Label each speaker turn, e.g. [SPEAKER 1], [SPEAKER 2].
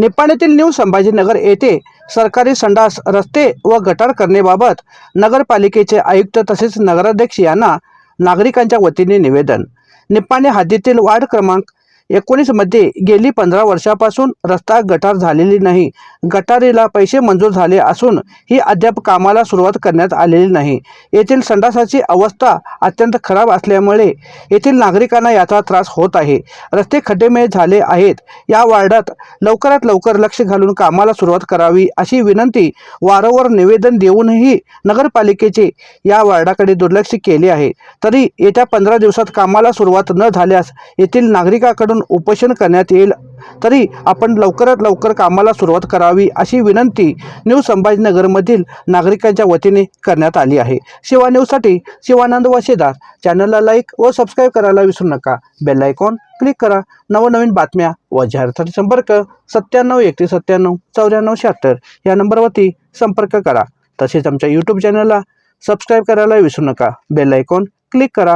[SPEAKER 1] निपाणीतील new Sambhajinagar येथे सरकारी संडास रस्ते व गटार करण्याबाबत नगरपालिकेचे आयुक्त तसेच नगराध्यक्ष यांना नागरिकांच्या वतीने निवेदन. निपाणी हद्दीतील वार्ड क्रमांक एकोणीसमध्ये गेली पंधरा वर्षापासून रस्ता गटार झालेली नाही. गटारीला पैसे मंजूर झाले असून ही अद्याप कामाला सुरुवात करण्यात आलेली नाही. येथील संडासाची अवस्था अत्यंत खराब असल्यामुळे येथील नागरिकांना याचा त्रास होत आहे. रस्ते खड्डेमय झाले आहेत. या वार्डात लवकरात लवकर लक्ष घालून कामाला सुरुवात करावी अशी विनंती वारंवार निवेदन देऊनही नगरपालिकेचे या वार्डाकडे दुर्लक्ष केले आहे. तरी येत्या पंधरा दिवसात कामाला सुरुवात न झाल्यास येथील नागरिकाकडून उपोषण करण्यात येईल. तरी आपण लवकरात लवकर कामाला सुरुवात करावी अशी विनंती न्यू संभाजीनगरमधील नागरिकांच्या वतीने करण्यात आली आहे. शिवा न्यूजसाठी शिवानंद वशेदार. चॅनलला लाईक व सबस्क्राईब करायला विसरू नका. बेल आयकॉन क्लिक करा. नवनवीन बातम्या व जाहिरातीसाठी संपर्क सत्त्याण्णव एकतीस सत्त्याण्णव चौऱ्याण्णव शहात्तर या नंबरवरती संपर्क करा. तसेच आमच्या यूट्यूब चॅनलला सबस्क्राईब करायला विसरू नका. बेल आयकॉन क्लिक करा.